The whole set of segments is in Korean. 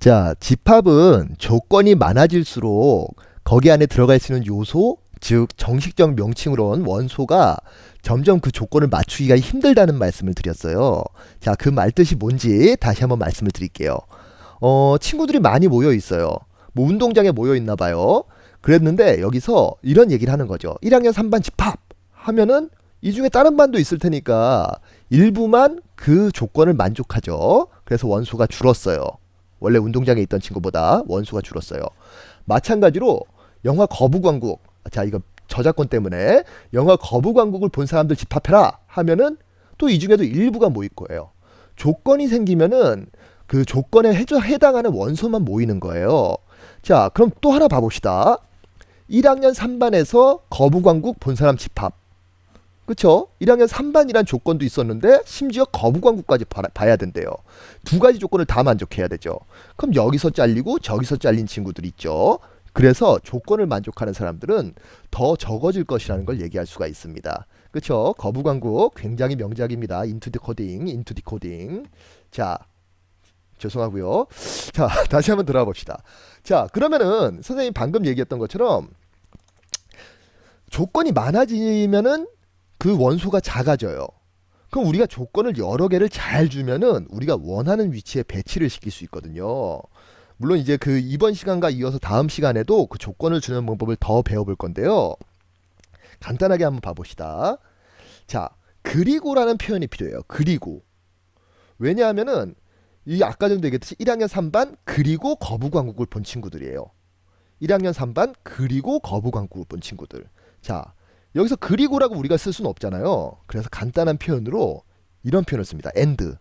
자, 집합은 조건이 많아질수록 거기 안에 들어갈 수 있는 요소, 즉 정식적 명칭으로는 원소가 점점 그 조건을 맞추기가 힘들다는 말씀을 드렸어요. 자, 그 말 뜻이 뭔지 다시 한번 말씀을 드릴게요. 어, 친구들이 많이 모여 있어요. 뭐 운동장에 모여 있나 봐요. 그랬는데 여기서 이런 얘기를 하는 거죠. 1학년 3반 집합 하면은 이 중에 다른 반도 있을 테니까 일부만 그 조건을 만족하죠. 그래서 원소가 줄었어요. 원래 운동장에 있던 친구보다 원소가 줄었어요. 마찬가지로 영화 거부광국. 자, 이거 저작권 때문에 영화 거부광국을 본 사람들 집합해라 하면은 또 이 중에도 일부가 모일 거예요. 조건이 생기면은 그 조건에 해당하는 원소만 모이는 거예요. 자, 그럼 또 하나 봐봅시다. 1학년 3반에서 거부광국 본 사람 집합. 그쵸? 1학년 3반이란 조건도 있었는데 심지어 거부광국까지 봐- 봐야 된대요. 두 가지 조건을 다 만족해야 되죠. 그럼 여기서 잘리고 저기서 잘린 친구들 있죠. 그래서 조건을 만족하는 사람들은 더 적어질 것이라는 걸 얘기할 수가 있습니다. 그쵸? 거부광국 굉장히 명작입니다. 인투 디코딩, 인투 디코딩. 자, 죄송하고요. 자, 다시 한번 들어가 봅시다. 자, 그러면은 선생님 방금 얘기했던 것처럼 조건이 많아지면은 그 원소가 작아져요. 그럼 우리가 조건을 여러 개를 잘 주면은 우리가 원하는 위치에 배치를 시킬 수 있거든요. 물론 이제 그 이번 시간과 이어서 다음 시간에도 그 조건을 주는 방법을 더 배워볼 건데요. 간단하게 한번 봐봅시다. 자, 그리고라는 표현이 필요해요. 그리고. 왜냐하면은 이 아까 전에 얘기했듯이 1학년 3반 그리고 거부광국을 본 친구들이에요. 1학년 3반 그리고 거부광국을 본 친구들. 자, 여기서 그리고라고 우리가 쓸 수는 없잖아요. 그래서 간단한 표현으로 이런 표현을 씁니다. and.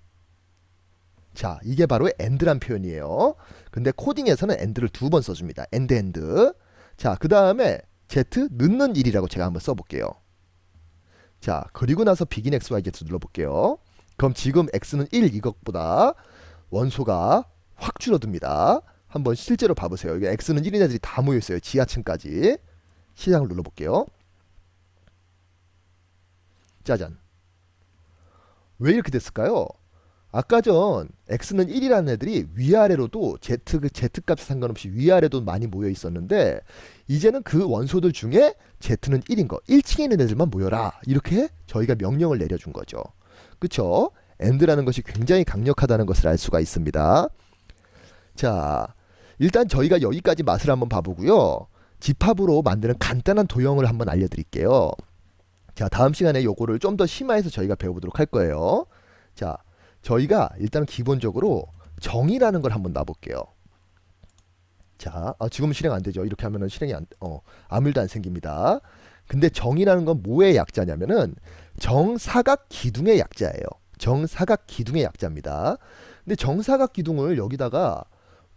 자, 이게 바로 and란 표현이에요. 근데 코딩에서는 and를 두 번 써줍니다. and and. 자, 그 다음에 z 넣는 일이라고 제가 한번 써볼게요. 자, 그리고 나서 begin x, y, z 눌러볼게요. 그럼 지금 x는 1 이것보다 원소가 확 줄어듭니다. 한번 실제로 봐보세요. 이게 x는 1인 애들이 다 모여 있어요. 지하층까지. 시작을 눌러볼게요. 짜잔. 왜 이렇게 됐을까요? 아까 전 x는 1이라는 애들이 위아래로도 z, 그 z 값에 상관없이 위아래도 많이 모여 있었는데 이제는 그 원소들 중에 z는 1인 거 1층에 있는 애들만 모여라 이렇게 저희가 명령을 내려준 거죠. 그쵸? and라는 것이 굉장히 강력하다는 것을 알 수가 있습니다. 자, 일단 저희가 여기까지 맛을 한번 봐보고요. 집합으로 만드는 간단한 도형을 한번 알려드릴게요. 자, 다음 시간에 요거를 좀 더 심화해서 저희가 배워보도록 할 거예요. 자, 저희가 일단 기본적으로 정의라는 걸 한번 놔볼게요. 자, 아, 지금 실행 안 되죠. 이렇게 하면은 실행이 안, 어, 아무 일도 안 생깁니다. 근데 정의라는 건 뭐의 약자냐면은 정사각 기둥의 약자예요. 정사각 기둥의 약자입니다. 근데 정사각 기둥을 여기다가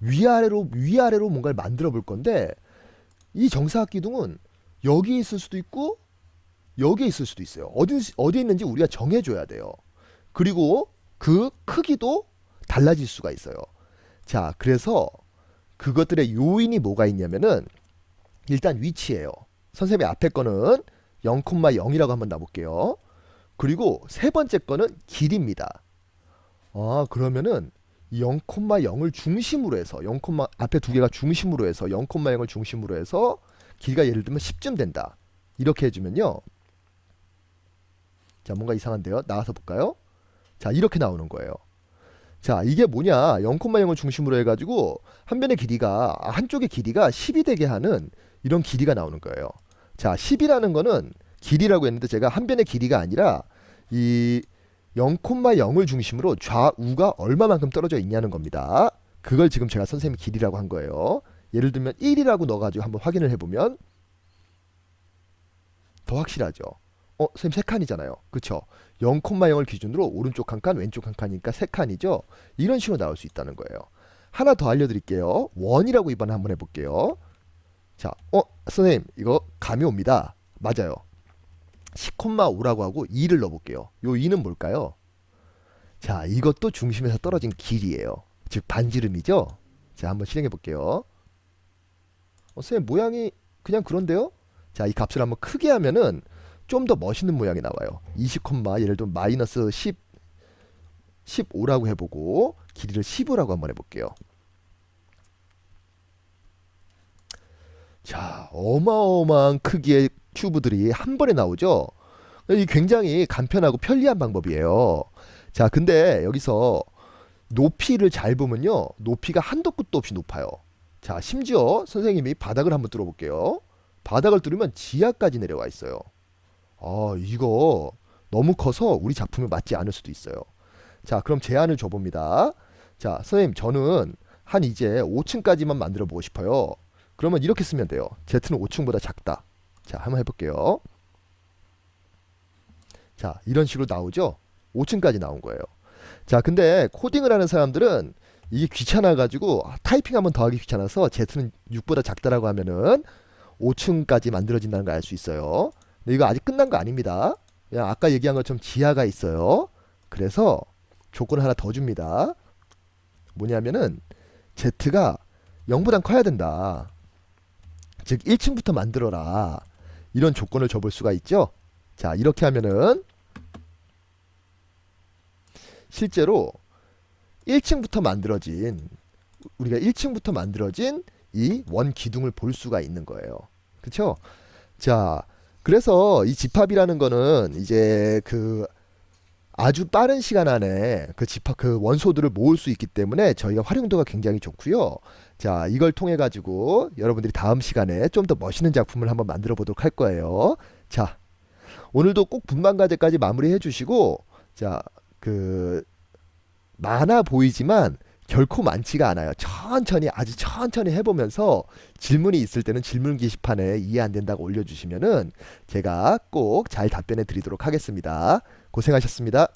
위아래로 위아래로 뭔가를 만들어 볼 건데 이 정사각 기둥은 여기 있을 수도 있고 여기에 있을 수도 있어요. 어디 어디 있는지 우리가 정해줘야 돼요. 그리고 그 크기도 달라질 수가 있어요. 자, 그래서 그것들의 요인이 뭐가 있냐면은 일단 위치예요. 선생님의 앞에 거는 0,0이라고 한번 놔볼게요. 그리고 세 번째 거는 길입니다. 아, 그러면은 0,0을 중심으로 해서 0, 앞에 두 개가 중심으로 해서 0,0을 중심으로 해서 길이가 예를 들면 10쯤 된다. 이렇게 해주면요. 자, 뭔가 이상한데요. 나와서 볼까요? 자, 이렇게 나오는 거예요. 자, 이게 뭐냐? 0,0을 중심으로 해가지고 한 변의 길이가 아, 한쪽의 길이가 10이 되게 하는 이런 길이가 나오는 거예요. 자, 10이라는 거는 길이라고 했는데 제가 한 변의 길이가 아니라 이 0,0을 중심으로 좌우가 얼마만큼 떨어져 있냐는 겁니다. 그걸 지금 제가 선생님 길이라고 한 거예요. 예를 들면 1이라고 넣어가지고 한번 확인을 해보면 더 확실하죠. 어, 선생님 세 칸이잖아요. 그쵸? 0,0을 기준으로 오른쪽 한 칸, 왼쪽 한 칸이니까 세 칸이죠. 이런 식으로 나올 수 있다는 거예요. 하나 더 알려드릴게요. 원이라고 이번에 한번 해볼게요. 자, 어, 선생님 이거 감이 옵니다. 맞아요. 10,5라고 하고 2를 넣어볼게요. 요 2는 뭘까요? 자, 이것도 중심에서 떨어진 길이에요. 즉 반지름이죠. 자, 한번 실행해 볼게요. 어, 선생님 모양이 그냥 그런데요? 자, 이 값을 한번 크게 하면은 좀 더 멋있는 모양이 나와요. 20, 예를 들면 마이너스 10, 15라고 해보고 길이를 15라고 한번 해볼게요. 자, 어마어마한 크기의 큐브들이 한 번에 나오죠. 이 굉장히 간편하고 편리한 방법이에요. 자, 근데 여기서 높이를 잘 보면요. 높이가 한도 끝도 없이 높아요. 자, 심지어 선생님이 바닥을 한번 뚫어볼게요. 바닥을 뚫으면 지하까지 내려와 있어요. 아, 이거 너무 커서 우리 작품에 맞지 않을 수도 있어요. 자, 그럼 제안을 줘봅니다. 자, 선생님, 저는 한 이제 5층까지만 만들어 보고 싶어요. 그러면 이렇게 쓰면 돼요. Z는 5층보다 작다. 자, 한번 해볼게요. 자, 이런 식으로 나오죠? 5층까지 나온 거예요. 자, 근데 코딩을 하는 사람들은 이게 귀찮아가지고 타이핑 한번 더 하기 귀찮아서 Z는 6보다 작다라고 하면은 5층까지 만들어진다는 걸 알 수 있어요. 근데 이거 아직 끝난 거 아닙니다. 그냥 아까 얘기한 것처럼 지하가 있어요. 그래서 조건을 하나 더 줍니다. 뭐냐면은 Z가 0보단 커야 된다. 즉 1층부터 만들어라. 이런 조건을 줘볼 수가 있죠. 자, 이렇게 하면은 실제로 1층부터 만들어진 우리가 1층부터 만들어진 이 원 기둥을 볼 수가 있는 거예요. 그렇죠? 자, 그래서 이 집합이라는 거는 이제 그 아주 빠른 시간 안에 그 집합 그 원소들을 모을 수 있기 때문에 저희가 활용도가 굉장히 좋고요. 자, 이걸 통해 가지고 여러분들이 다음 시간에 좀 더 멋있는 작품을 한번 만들어 보도록 할 거예요. 자, 오늘도 꼭 분만 과제까지 마무리해 주시고 자, 그 많아 보이지만 결코 많지가 않아요. 천천히 아주 천천히 해보면서 질문이 있을 때는 질문 게시판에 이해 안 된다고 올려주시면은 제가 꼭 잘 답변해 드리도록 하겠습니다. 고생하셨습니다.